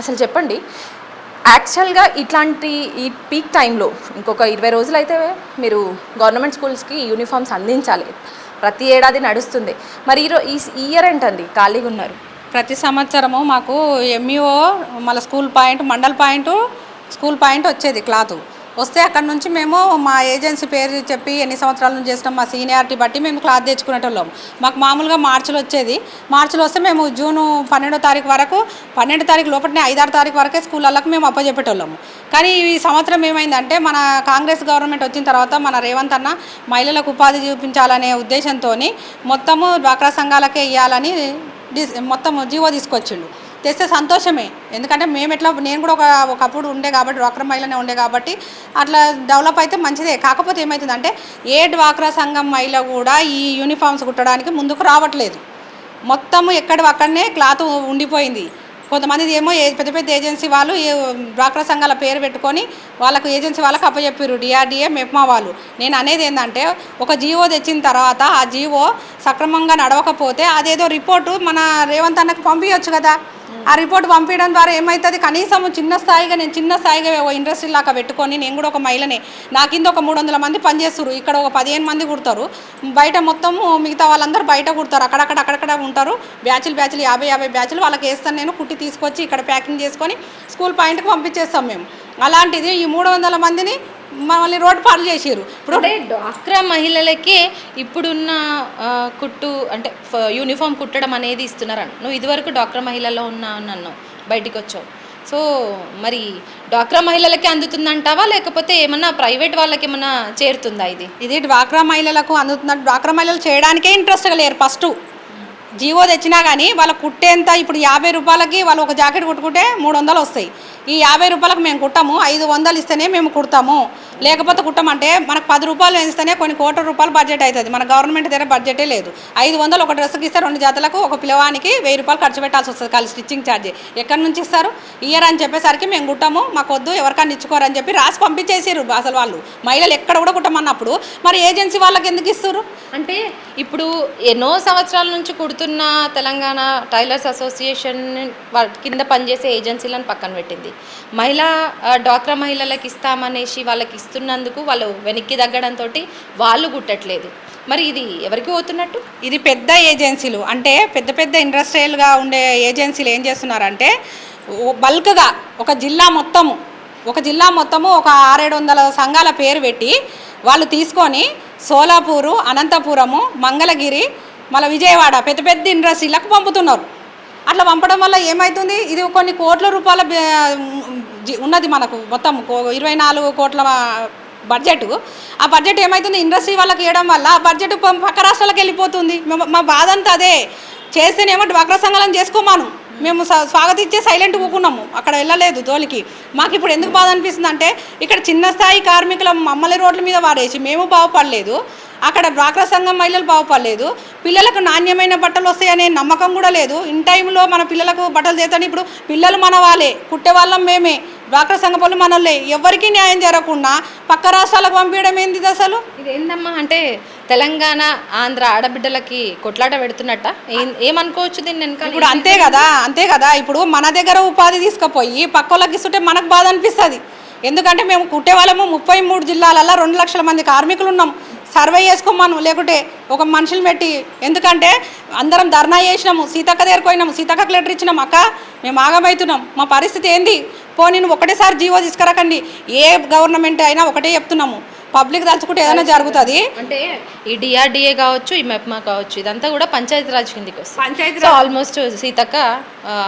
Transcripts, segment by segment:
అసలు చెప్పండి. యాక్చువల్గా ఇట్లాంటి ఈ పీక్ టైంలో ఇంకొక ఇరవై రోజులు అయితే మీరు గవర్నమెంట్ స్కూల్స్కి యూనిఫామ్స్ అందించాలి. ప్రతి ఏడాది నడుస్తుంది. మరి ఈరో ఈ ఇయర్ ఏంటండి? ఖాళీగా ఉన్నారు. ప్రతి సంవత్సరము మాకు ఎంఈఓ మళ్ళీ school point mandal point school point వచ్చేది క్లాత్. వస్తే అక్కడ నుంచి మేము మా ఏజెన్సీ పేరు చెప్పి ఎన్ని సంవత్సరాల నుంచి చేసినాం మా సీనియారిటీ బట్టి మేము క్లాత్ తెచ్చుకునేటోళ్ళం. మాకు మామూలుగా మార్చిలో వచ్చేది. మార్చిలో వస్తే మేము జూను పన్నెండో తారీఖు వరకు పన్నెండు తారీఖు లోపలనే ఐదారు తారీఖు వరకే స్కూళ్ళకి మేము అప్పచెప్పేటోళ్ళము కానీ ఈ సంవత్సరం ఏమైందంటే మన కాంగ్రెస్ గవర్నమెంట్ వచ్చిన తర్వాత మన రేవంత్ అన్న మహిళలకు ఉపాధి చూపించాలనే ఉద్దేశంతో మొత్తము డ్వాక్రా సంఘాలకే ఇవ్వాలని మొత్తం జీవో తీసుకొచ్చిండు. తెస్తే సంతోషమే. ఎందుకంటే మేము ఎట్లా నేను కూడా ఒక ఒకప్పుడు ఉండే కాబట్టి డ్వాక్రా మహిళనే ఉండే కాబట్టి అట్లా డెవలప్ అయితే మంచిదే. కాకపోతే ఏమవుతుందంటే ఏ డ్వాక్రా సంఘం మహిళ కూడా ఈ యూనిఫామ్స్ కుట్టడానికి ముందుకు రావట్లేదు. మొత్తము ఎక్కడ అక్కడనే క్లాత్ ఉండిపోయింది. కొంతమంది ఏమో పెద్ద పెద్ద ఏజెన్సీ వాళ్ళు డ్వాక్రా సంఘాల పేరు పెట్టుకొని వాళ్ళకు ఏజెన్సీ వాళ్ళకి అప్పచెప్పారు డిఆర్డిఏ మెప్మా వాళ్ళు. నేను అనేది ఏంటంటే ఒక జీవో తెచ్చిన తర్వాత ఆ జీవో సక్రమంగా నడవకపోతే అదేదో రిపోర్టు మన రేవంత్ అన్నకు పంపించవచ్చు కదా. ఆ రిపోర్ట్ పంపించడం ద్వారా ఏమవుతుంది కనీసం చిన్న స్థాయిగా నేను చిన్న స్థాయిగా ఒక ఇండస్ట్రీ లాగా పెట్టుకొని నేను కూడా ఒక మహిళనే. నా కింద ఒక మూడు వందల మంది పనిచేస్తారు ఇక్కడ ఒక పదిహేను మంది కుడతారు. బయట మొత్తం మిగతా వాళ్ళందరూ బయట కుడతారు. అక్కడక్కడ అక్కడక్కడ ఉంటారు. బ్యాచ్లు బ్యాచ్లు యాభై యాభై బ్యాచ్లు వాళ్ళకి వేస్తాను నేను. కుట్టి తీసుకొచ్చి ఇక్కడ ప్యాకింగ్ చేసుకొని స్కూల్ పాయింట్కి పంపించేస్తాం మేము. అలాంటిది ఈ మూడు వందల మందిని మమ్మల్ని రోడ్డు పాలు చేసారు ఇప్పుడు అంటే డ్వాక్రా మహిళలకే ఇప్పుడున్న కుట్టు అంటే యూనిఫామ్ కుట్టడం అనేది ఇస్తున్నారని. నువ్వు ఇదివరకు డ్వాక్రా మహిళల్లో ఉన్నా అన్నావు బయటికి వచ్చావు. సో మరి డ్వాక్రా మహిళలకే అందుతుందంటావా? లేకపోతే ఏమన్నా ప్రైవేట్ వాళ్ళకి ఏమన్నా చేరుతుందా ఇది? ఇది డ్వాక్రా మహిళలకు అందుతున్నట్టు డ్వాక్రా మహిళలు చేయడానికే ఇంట్రెస్ట్గా లేరు ఫస్ట్. జీవో తెచ్చినా కానీ వాళ్ళ కుట్టేంత ఇప్పుడు యాభై రూపాయలకి వాళ్ళు ఒక జాకెట్ కుట్టుకుంటే మూడు వందలు వస్తాయి. ఈ యాభై రూపాయలకు మేము కుట్టాము ఐదు వందలు ఇస్తేనే మేము కుడతాము. లేకపోతే కుట్టమంటే మనకు పది రూపాయలు వేస్తేనే కొన్ని కోట్ల రూపాయలు బడ్జెట్ అవుతుంది. మన గవర్నమెంట్ దగ్గర బడ్జెటే లేదు. ఐదు వందలు ఒక డ్రెస్కి ఇస్తే రెండు జాతలకు ఒక పిలవానికి వెయ్యి రూపాయలు ఖర్చు పెట్టాల్సి వస్తుంది కాలి స్టిచ్చింగ్ ఛార్జ్. ఎక్కడి నుంచి ఇస్తారు? ఇయర్ అని చెప్పేసరికి మేము కుట్టము మాకు వద్దు ఎవరికన్నా ఇచ్చుకోరని చెప్పి రాసి పంపించేసారు అసలు వాళ్ళు. మహిళలు ఎక్కడ కూడా కుట్టమన్నప్పుడు మరి ఏజెన్సీ వాళ్ళకి ఎందుకు ఇస్తారు? అంటే ఇప్పుడు ఎన్నో సంవత్సరాల నుంచి కుడుతున్న తెలంగాణ టైలర్స్ అసోసియేషన్ కింద పనిచేసే ఏజెన్సీలను పక్కన పెట్టింది. మహిళా డ్వాక్రా మహిళలకు ఇస్తామనేసి వాళ్ళకి ఇస్తున్నందుకు వాళ్ళు వెనక్కి తగ్గడంతో వాళ్ళు కుట్టట్లేదు మరి ఇది ఎవరికి పోతున్నట్టు? ఇది పెద్ద ఏజెన్సీలు. అంటే పెద్ద పెద్ద ఇండస్ట్రియల్గా ఉండే ఏజెన్సీలు ఏం చేస్తున్నారంటే బల్క్గా ఒక జిల్లా మొత్తము ఒక జిల్లా మొత్తము ఒక ఆరేడు వందల సంఘాల పేరు పెట్టి వాళ్ళు తీసుకొని సోలాపూరు అనంతపురము మంగళగిరి మళ్ళీ విజయవాడ పెద్ద పెద్ద ఇండస్ట్రీలకు పంపుతున్నారు. అట్లా పంపడం వల్ల ఏమవుతుంది ఇది కొన్ని కోట్ల రూపాయల జి- ఉన్నది మనకు మొత్తం కో- ఇరవై నాలుగు కోట్ల బడ్జెట్. ఆ బడ్జెట్ ఏమవుతుంది ఇండస్ట్రీ వాళ్ళకి ఇవ్వడం వల్ల ఆ బడ్జెట్ పక్క రాష్ట్రాలకు వెళ్ళిపోతుంది. మా బాధ అంతా అదే. చేస్తేనేమో డ్వాక్రా సంఘాలను చేసుకోమాను. మేము స- స్వాగతించే సైలెంట్ కూకున్నాము అక్కడ వెళ్ళలేదు తోలికి మాకు ఇప్పుడు ఎందుకు బాధ అనిపిస్తుంది అంటే ఇక్కడ చిన్న స్థాయి కార్మికుల మమ్మల్ని రోడ్ల మీద వాడేసి మేము బాగుపడలేదు. అక్కడ డ్వాక్రా సంఘం మహిళలు బాగుపడలేదు. పిల్లలకు నాణ్యమైన బట్టలు వస్తాయనే నమ్మకం కూడా లేదు. ఇన్ టైంలో మన పిల్లలకు బట్టలు చేస్తాను ఇప్పుడు పిల్లలు మన వాళ్ళే కుట్టే వాళ్ళం మేమే. డ్వాక్రా సంఘ పనులు మనోళ్ళే. ఎవరికీ న్యాయం జరగకుండా పక్క రాష్ట్రాలకు పంపించడం ఏంది ఇది అసలు ఇదేందమ్మా అంటే తెలంగాణ ఆంధ్ర ఆడబిడ్డలకి కొట్లాట పెడుతున్నట్ట? ఏమనుకోవచ్చు దీన్ని వెనకాల? ఇప్పుడు అంతే కదా అంతే కదా. ఇప్పుడు మన దగ్గర ఉపాధి తీసుకుపోయి పక్క వాళ్ళకి ఇస్తుంటే మనకు బాధ అనిపిస్తుంది. ఎందుకంటే మేము కుట్టే వాళ్ళము ముప్పై మూడు జిల్లాలలో రెండు లక్షల మంది కార్మికులు ఉన్నాం. సర్వే చేసుకోమను లేకుంటే ఒక మనుషులు పెట్టి ఎందుకంటే అందరం ధర్నా చేసినాము సీతక్క దగ్గరకు పోయినాము సీతక్కకు లెటర్ ఇచ్చినాం అక్క మేము ఆగమవుతున్నాం మా పరిస్థితి ఏంది? పో నేను ఒకటేసారి జీవో తీసుకురకండి ఏ గవర్నమెంట్ అయినా ఒకటే చెప్తున్నాము. పబ్లిక్ తలుచుకుంటే ఏదైనా జరుగుతుంది. అంటే ఈ డిఆర్డిఏ కావచ్చు ఈ మెప్మా కావచ్చు ఇదంతా కూడా పంచాయతీరాజ్ కిందికి వస్తుంది. పంచాయతీ ఆల్మోస్ట్ సీతక్క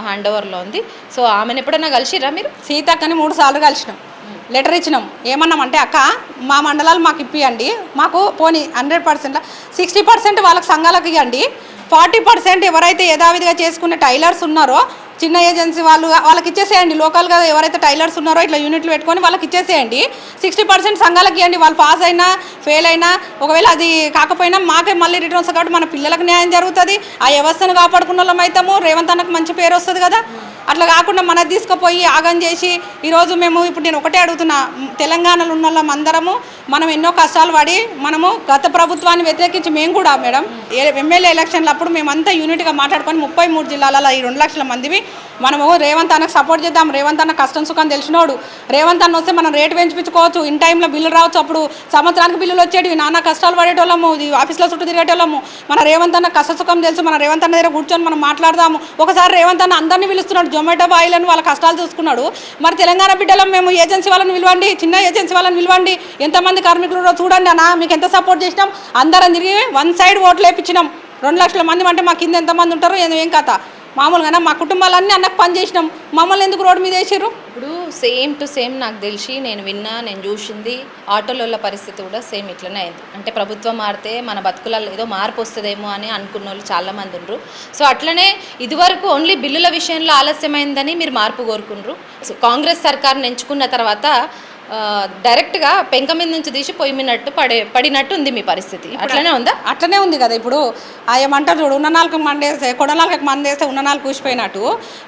హ్యాండ్ ఓవర్లో ఉంది. సో ఆమెను ఎప్పుడన్నా కలిసిరా మీరు? సీతక్కని మూడు సార్లు కలిసినాం. లెటర్ ఇచ్చినాం. ఏమన్నామంటే అక్క మా మండలాలు మాకు ఇప్పియండి. మాకు పోనీ హండ్రెడ్ పర్సెంట్ సిక్స్టీ పర్సెంట్ వాళ్ళకి సంఘాలకు ఇవ్వండి ఫార్టీ పర్సెంట్ ఎవరైతే యథావిధిగా చేసుకునే టైలర్స్ ఉన్నారో చిన్న ఏజెన్సీ వాళ్ళు వాళ్ళకి ఇచ్చేసేయండి. లోకల్గా ఎవరైతే టైలర్స్ ఉన్నారో ఇట్లా యూనిట్లు పెట్టుకొని వాళ్ళకి ఇచ్చేసేయండి. సిక్స్టీ పర్సెంట్ సంఘాలకి ఇవ్వండి వాళ్ళు పాస్ అయినా ఫెయిల్ అయినా ఒకవేళ అది కాకపోయినా మాకే మళ్ళీ రిటర్న్ వస్తుంది కాబట్టి మన పిల్లలకు న్యాయం జరుగుతుంది. ఆ వ్యవస్థను కాపాడుకున్న వాళ్ళం అవుతాము. రేవంత్ అన్నకు మంచి పేరు వస్తుంది కదా. అట్లా కాకుండా మనది తీసుకుపోయి ఆగం చేసి ఈరోజు మేము ఇప్పుడు నేను ఒకటే అడుగుతున్నా తెలంగాణలో ఉన్న వాళ్ళం అందరము మనం ఎన్నో కష్టాలు పడి మనము గత ప్రభుత్వాన్ని వ్యతిరేకించి మేము కూడా మేడం ఏ- ఎమ్మెల్యే ఎలక్షన్లు అప్పుడు మేమంతా యూనిట్గా మాట్లాడుకొని ముప్పై మూడు జిల్లాలలో ఈ రెండు లక్షల మందివి మనము రేవంత్ అన్నకు సపోర్ట్ చేద్దాం రేవంత్ అన్న కష్టం సుఖం తెలిసినోడు రేవంత్ అన్న వస్తే మనం రేటు పెంచుకోవచ్చు ఇన్ టైంలో బిల్లు రావచ్చు అప్పుడు సంవత్సరానికి బిల్లులు వచ్చేటివి నానా కష్టాలు పడేటోళ్ళము ఇది ఆఫీస్లో చుట్టూ తిరిగేటోళ్ళము మన రేవంత్ అన్న కష్ట సుఖం తెలుసు మన రేవంత్ అన్న దగ్గర కూర్చొని మనం మాట్లాడదాము ఒకసారి రేవంత్ అన్న అందరినీ పిలుస్తున్నాడు జొమాటో బాయిలను వాళ్ళ కష్టాలు చూసుకున్నాడు. మరి తెలంగాణ బిడ్డలం మేము ఏజెన్సీ వాళ్ళని పిలవండి చిన్న ఏజెన్సీ వాళ్ళని పిలవండి ఎంతమంది కార్మికులు చూడండి అన్న మీకు ఎంత సపోర్ట్ చేసినాం? అందరం తిరిగి వన్ సైడ్ ఓట్లు వేయించినాం రెండు లక్షల మంది అంటే మా కింద ఎంతమంది ఉంటారో ఏం కథ. మామూలుగా మా కుటుంబాలన్నీ అన్నకు పని చేసినాం. మమ్మల్ని ఎందుకు రోడ్డు మీద వేసారు ఇప్పుడు సేమ్ టు సేమ్ నాకు తెలిసి నేను విన్నా నేను చూసింది ఆటోలలో పరిస్థితి కూడా సేమ్ ఇట్లనే అయింది. అంటే ప్రభుత్వం మారితే మన బతుకులలో ఏదో మార్పు వస్తుందేమో అని అనుకున్న వాళ్ళు చాలామంది ఉండరు. సో అట్లనే ఇదివరకు ఓన్లీ బిల్లుల విషయంలో ఆలస్యమైందని మీరు మార్పు కోరుకుండ్రు. సో కాంగ్రెస్ సర్కార్ని ఎంచుకున్న తర్వాత డైరెక్ట్గా పెంక మీద నుంచి తీసి పొయ్యి మిన్నట్టు పడే పడినట్టు ఉంది మీ పరిస్థితి. అట్లనే ఉందా? అట్లనే ఉంది కదా. ఇప్పుడు ఆ ఏమంటారు చూడు ఉన్న నాలుగు మండేస్తే కొడ నాలుగు మంది వేస్తే ఉన్న నాలుగు కూసిపోయినట్టు.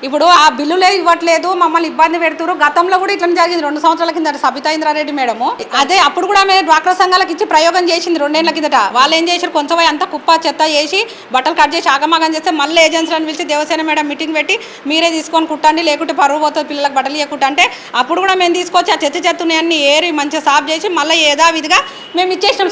ఇప్పుడు ఆ బిల్లులే ఇవ్వట్లేదు మమ్మల్ని ఇబ్బంది పెడుతున్నారు గతంలో కూడా ఇట్లా జరిగింది. రెండు సంవత్సరాల కింద సబితా ఇంద్రారెడ్డి మేడము. అదే అప్పుడు కూడా ఆమె డ్వాక్రా సంఘాలకు ఇచ్చి ప్రయోగం చేసింది రెండేళ్ళ కిందట. వాళ్ళు ఏం చేశారు? కొంచెం అంతా కుప్ప చెత్త చేసి బట్టలు కట్ చేసి ఆగమాగం చేస్తే మళ్ళీ ఏజెన్సీలను పిలిచి దేవసేన మేడం మీటింగ్ పెట్టి మీరే తీసుకొని కుట్టండి లేకుంటే పరువు పోతుంది పిల్లలకు బట్టలు ఇవ్వకుంటే అంటే అప్పుడు కూడా మేము తీసుకొచ్చి ఆ చెత్త చెత్త అన్ని ఏరి మంచిగా సాఫ్ చేసి మళ్ళీ యథావిధిగా విధిగా మేము ఇచ్చేసినాం.